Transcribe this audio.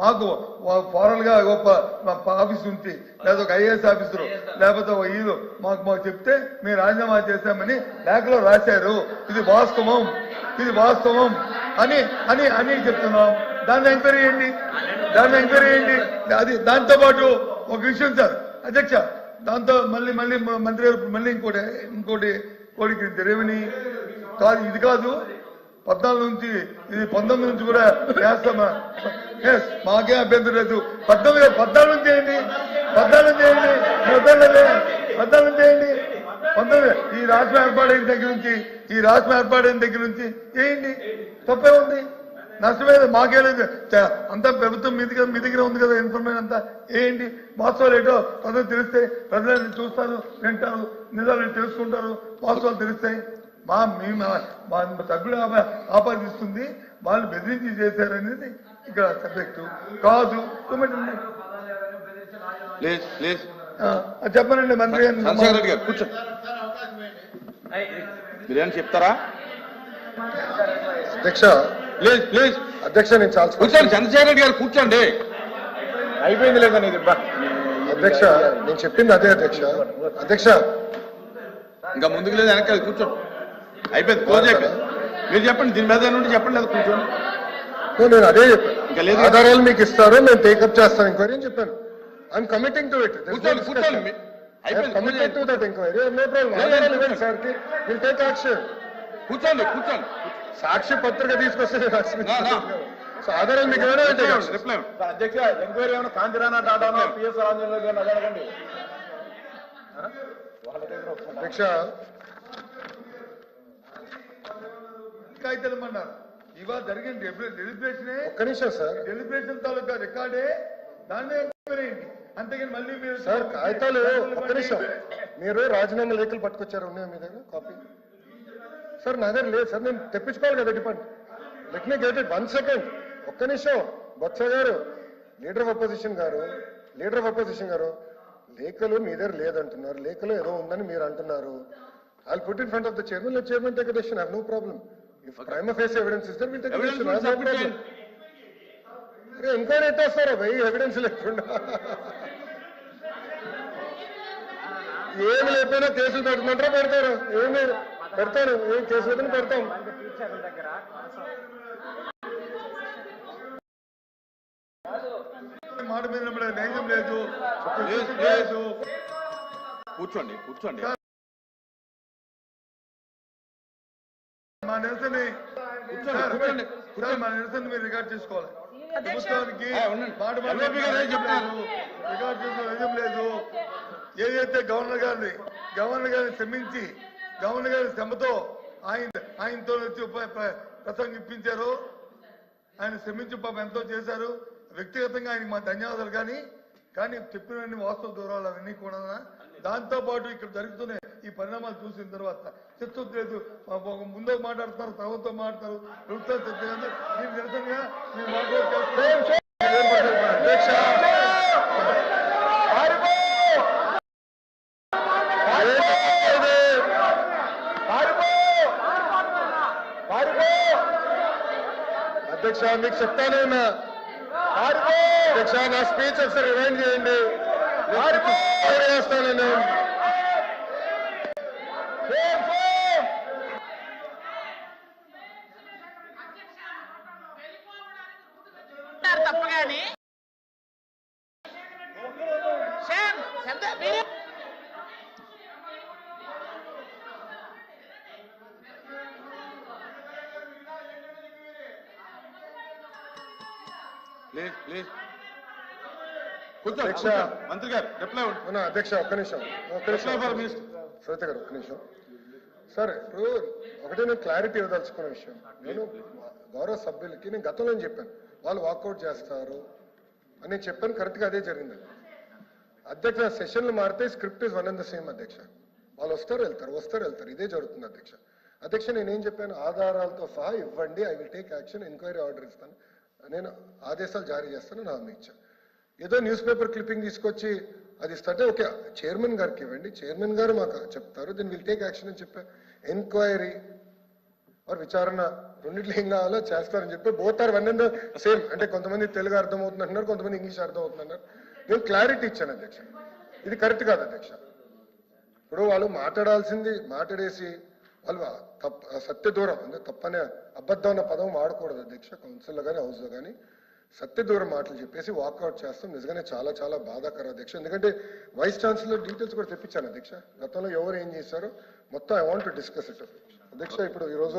మాకు ఫారల్గా గొప్ప ఆఫీస్ ఉంది. లేదా ఒక ఐఏఎస్ ఆఫీసర్ లేకపోతే ఒక ఈలు మాకు మాకు చెప్తే మేము రాజీనామా చేశామని లేఖలో రాశారు. ఇది వాస్తవం. ఇది వాస్తవం. అని అని అని చెప్తున్నాం. దాన్ని ఎంక్వైరీ చేయండి దాన్ని ఎంక్వైరీ చేయండి అది దాంతో పాటు ఒక విషయం సార్. అధ్యక్ష దాంతో మళ్ళీ మళ్ళీ మంత్రి గారు మళ్ళీ ఇంకోటి ఇంకోటి కోడికి తెలియని కాదు. ఇది కాదు. పద్నాలుగు నుంచి ఇది పంతొమ్మిది నుంచి కూడా చేస్తామా? మాకే అభ్యంతరం లేదు. పద్నాలుగు పద్నాలుగు చేయండి. పద్నాలుగు చేయండి. వద్దలేదే పద్నాలుగు చేయండి. పంతొమ్మిది ఈ రాష్ట్రం ఏర్పాటైన దగ్గర నుంచి ఈ రాష్ట్రం ఏర్పాటైన దగ్గర నుంచి చేయండి. తప్పే ఉంది. నష్టమేది మాకే లేదు. చ- అంతా ప్రభుత్వం మీ దగ్గర మీ దగ్గర ఉంది కదా ఇన్ఫర్మేషన్ అంతా. ఏంటి వాస్తవాలు ఏంటో ప్రజలు తెలిస్తే ప్రజలు చూస్తారు వింటారు. నిజాలు తెలుసుకుంటారు వాస్తవాలు తెలుస్తాయి. మా మీ మా- సభ్యుడు తగ్గుడు ఆపాదిస్తుంది. వాళ్ళు బెదిరించి చేశారనేది ఇక్కడ సబ్జెక్టు కాదు చెప్పనండి మంత్రి గారు కూర్చో. మీరేం చెప్తారా? అధ్యక్ష ప్లీజ్ ప్లీజ్. అధ్యక్ష నేను చాలా కూర్చోండి చంద్రశేఖర్ రెడ్డి గారు కూర్చోండి. అయిపోయింది లేదా నీది అధ్యక్ష నేను చెప్పింది అదే అధ్యక్ష. అధ్యక్ష. ఇంకా ముందుకు లేదు వెనక లేదు, కూర్చోండి అయిపోయింది క్లోజ్ అయిపోయింది మీరు చెప్పండి దీని మీద నుండి చెప్పండి లేదు కూర్చోండి. నేను అదే చెప్పాను. ఇంకా. ఆధారాలు మీకు ఇస్తారు మేము టేకప్ చేస్తాం ఎంక్వైరీ అని చెప్పాను. ఐఎమ్ కమిటింగ్ టు ఇట్ కూర్చోండి కూర్చోండి మీ- అయిపోయింది committed to that enquiry no problem లేదు, ఆధారాలు లేదు. ఇవ్వండి సార్కి విల్ టేక్ యాక్షన్ కూర్చోండి కూర్చోండి. సాక్షి పత్రిక తీసుకొస్తే నేను. సో ఆధారాలు మీకు ఏమైనా. అధ్యక్ష ఎంక్వైరీ ఏమైనా కాంతిరానా టాటానో పిఎస్ రాజేంద్ర గారిని అడగండి. అధ్యక్ష. ఇమ్మన్నారు ఇవాళ జరిగిన డెలిబ్రేషనే ఒక్క నిమిషం సార్. డెలిబ్రేషన్ తాలూకా రికార్డే దాన్ని అంతేగాని మళ్ళీ మీరు సార్ కాగితాలు ఒక్క నిమిషం. మీరు రాజీనామా లేఖలు పట్టుకొచ్చారు? ఉన్నాయా మీ దగ్గర? కాపీ? సార్ నా దగ్గర లేదు. సార్ నేను తెప్పించుకోవాలి కదా depart let me get it one second ఒక్క నిమిషం. బొత్స గారు లీడర్ ఆఫ్ అపోజిషన్ గారు లీడర్ ఆఫ్ అపోజిషన్ గారు లేఖలు మీ దగ్గర లేదంటున్నారు. లేఖలు ఏదో ఉందని మీరు అంటున్నారు. I put in front of the chairman let chairman take decision have no problem prima facie evidence is there will take Evidence decision will no submit problem చేయండి. అరే ఎంక్వైరీ ఎట్టేస్తారా భయ్ ఎవిడెన్స్ లేకుండా? ఏమి లేకపోయినా కేసులు పెట్టమంటారా పెడతారు? ఏమి పెడతారు ఏం కేసు లేకుండా పెడతాం. మాట మీద నిలబడే నైజం. లేదు. కూర్చోండి కూర్చోండి. మా నిరసన కూర్చోండి కూర్చోండి సార్ మా నిరసన మీరు రికార్డ్ చేసుకోవాలి. ప్రభుత్వానికి. మాట? రికార్డ్ చేసుకోవడం లేదు. ఏదైతే గవర్నర్ గారిని గవర్నర్ గారిని శ్రమించి గవర్నర్ గారి శ్రమతో ఆయన ఆయనతో వచ్చి ప్రసంగిప్పించారు ఆయన శ్రమించి పాపం ఎంతో చేశారు. వ్యక్తిగతంగా ఆయనకి మా ధన్యవాదాలు కానీ కానీ చెప్పినవన్నీ వాస్తవ దూరాలు అవన్నీ కూడా దాంతో పాటు ఇక్కడ జరుగుతున్న ఈ పరిణామాలు చూసిన తర్వాత చిత్తు లేదు. ముందు మాట్లాడతారు తర్వాత మాట్లాడతారు. ప్రభుత్వం చెప్తుంది మీరు నిరసనగా మీరు మాట్లాడుతున్నారు అధ్యక్ష అధ్యక్ష మీకు చెప్తానే ఉన్నా. అధ్యక్ష నా స్పీచ్ ఒకసారి రివైండ్ చేయండి. అంటారు తప్ప కానీ మీరు ప్లీజ్ ప్లీజ్ కూర్చోండి అధ్యక్ష. కూర్చోండి. మంత్రి గారు రిప్లై ఇవ్వండి. అవునా అధ్యక్ష ఒక్క నిమిషం. ఒక్క నిమిషం. శ్వేత గారు ఒక్క నిమిషం. సార్ ఇప్పుడు ఒకటే నేను క్లారిటీ ఇవ్వదలుచుకున్న విషయం. నేను గౌరవ సభ్యులకి నేను గతంలో చెప్పాను. వాళ్ళు వాకౌట్ చేస్తారు అని నేను చెప్పాను కరెక్ట్గా అదే జరిగింది. అధ్యక్ష సెషన్లు మారితే script is one and the same అధ్యక్ష. వాళ్ళు వస్తారు వెళ్తారు వస్తారు వెళ్తారు. ఇదే జరుగుతుంది అధ్యక్ష. అధ్యక్ష నేనేం చెప్పాను? ఆధారాలతో సహా ఇవ్వండి I will take action enquiry order ఇస్తాను. నేను ఆదేశాలు జారీ చేస్తాను నా హామీ ఇచ్చాను. ఏదో న్యూస్ పేపర్ క్లిప్పింగ్ తీసుకొచ్చి అది ఇస్తే ఓకే చైర్మన్ గారికి ఇవ్వండి. చైర్మన్ గారు మాకు చెప్తారు దీన్ని విల్ టేక్ యాక్షన్ అని చెప్పా ఎంక్వైరీ వారు విచారణ రెండిట్లో ఏం కావాలో చేస్తారని చెప్పి both are one and same అంటే కొంతమంది తెలుగు అర్థం అవుతున్నారు అంటున్నారు కొంతమంది ఇంగ్లీష్ అర్థం అవుతున్నారు అన్నారు నేను క్లారిటీ ఇచ్చాను అధ్యక్ష. ఇది కరెక్ట్ కాదు అధ్యక్ష. ఇప్పుడు వాళ్ళు మాట్లాడాల్సింది మాట్లాడేసి వాళ్ళు తప్ప సత్య దూరం అంటే తప్పనే అబద్ధం అన్న పదం వాడకూడదు అధ్యక్ష. కౌన్సిల్లో కానీ హౌస్లో కానీ సత్యదూరం మాటలు చెప్పేసి వాకౌట్ చేస్తాం. నిజంగానే చాలా చాలా బాధాకర అధ్యక్ష. ఎందుకంటే వైస్ ఛాన్సలర్ డీటెయిల్స్ కూడా తెప్పించాను అధ్యక్ష. గతంలో ఎవరు ఏం చేశారో మొత్తం I want to discuss it అధ్యక్ష ఇప్పుడు ఈరోజు